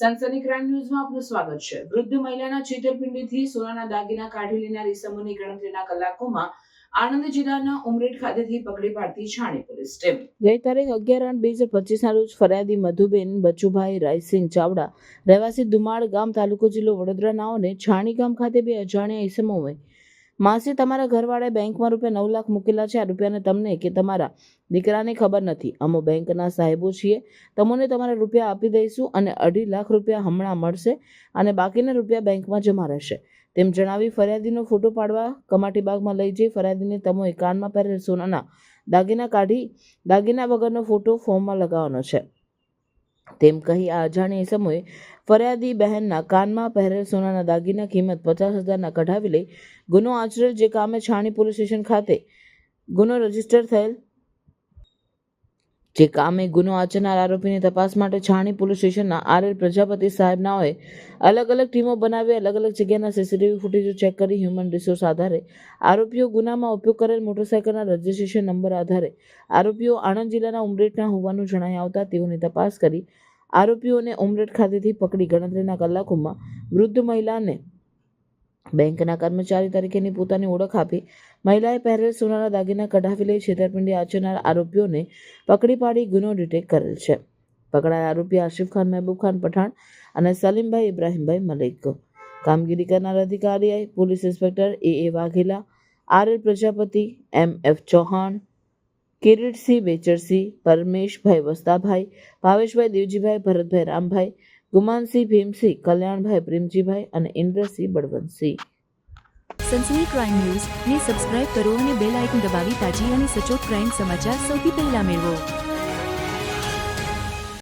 સનસની crime ન્યૂઝમાં આપનું સ્વાગત છે. વૃદ્ધ મહિલાના છેતરપિંડીથી સોનાના દાગીના કાઢી લેનાર ઈસમોની ગણતરીના કલાકોમાં આણંદ જિલ્લાના ઉમરેઠ ખાતેથી પકડી પાડતી છાણી પોલીસ ટીમ. ગઈ તારીખ અગિયાર આઠ બે હજાર પચીસના રોજ ફરિયાદી મધુબેન બચુભાઈ રાયસિંહ ચાવડા, રહેવાસી દુમાળ ગામ તાલુકો જિલ્લો વડોદરા નાઓને છાણી ગામ ખાતે બે અજાણ્યા ઈસમોએ માસી તમારા ઘરવાળાએ બેંકમાં રૂપિયા નવ લાખ મૂકેલા છે. આ રૂપિયાને તમને કે તમારા દીકરાને ખબર નથી. અમો બેંકના સાહેબો છીએ. તમને તમારા રૂપિયા આપી દઈશું અને અઢી લાખ રૂપિયા હમણાં મળશે અને બાકીના રૂપિયા બેંકમાં જમા રહેશે. તેમ જણાવી ફરિયાદીનો ફોટો પાડવા કમાટી બાગમાં લઈ જઈ ફરિયાદીને તમોએ કાનમાં પહેરેલ સોનાના દાગીના કાઢી દાગીના વગરનો ફોટો ફોર્મમાં લગાવવાનો છે. તેમ કહી આ અજાણ્યા સમયે ફરિયાદી બહેનના કાનમાં પહેરેલ સોનાના દાગીના કિંમત પચાસ હજારના કઢાવી લઈ ગુનો આચરેલ જે કામે છાણી પોલીસ સ્ટેશન ખાતે ગુનો રજિસ્ટર થયેલ. જે કામે ગુનો આચરનાર આરોપીની તપાસ માટે છાણી પોલીસ સ્ટેશનના આરએલ પ્રજાપતિ સાહેબનાઓએ અલગ અલગ ટીમો બનાવી અલગ અલગ જગ્યાના સીસીટીવી ફૂટેજો ચેક કરી હ્યુમન રિસોર્સ આધારે આરોપીઓ ગુનામાં ઉપયોગ કરેલ મોટરસાયકલના રજીસ્ટ્રેશન નંબર આધારે આરોપીઓ આણંદ જિલ્લાના ઉમરેઠના હોવાનું જણાઈ આવતા તેઓની તપાસ કરી આરોપીઓને ઉમરેઠ ખાતેથી પકડી ગણતરીના કલાકોમાં વૃદ્ધ મહિલાને બેંકના કર્મચારી તરીકેની પોતાની ઓળખ આપી મહિલાએ પહેરેલ સોનાના દાગીના કઢાવી લઈ છેતરપિંડી આચરનાર આરોપીઓને પકડી પાડી ગુનો ડિટેક્ટ કરેલ છે. પકડાયેલ આરોપી આશિફ ખાન, મહેબૂબ ખાન પઠાણ અને સલીમભાઈ ઇબ્રાહીમભાઈ મલિક. કામગીરી કરનાર અધિકારી police inspector A A Vaghela R L Prajapati, M F Chauhan Kiritsinh Becharsinh Parmeshbhai Vastabhai, Bhaveshbhai Devjibhai, Bharatbhai Rambhai, Gumansinh Bhimsinh, Kalyanbhai Premjibhai અને ઇન્દ્રસિંહ બળવંતસિંહ. સનસની ક્રાઇમ ન્યૂઝ ને સબસ્ક્રાઇબ કરો અને બેલ આઇકન દબાવી તાજી અને સચોટ ક્રાઇમ સમાચાર સૌથી પહેલા મેળવો.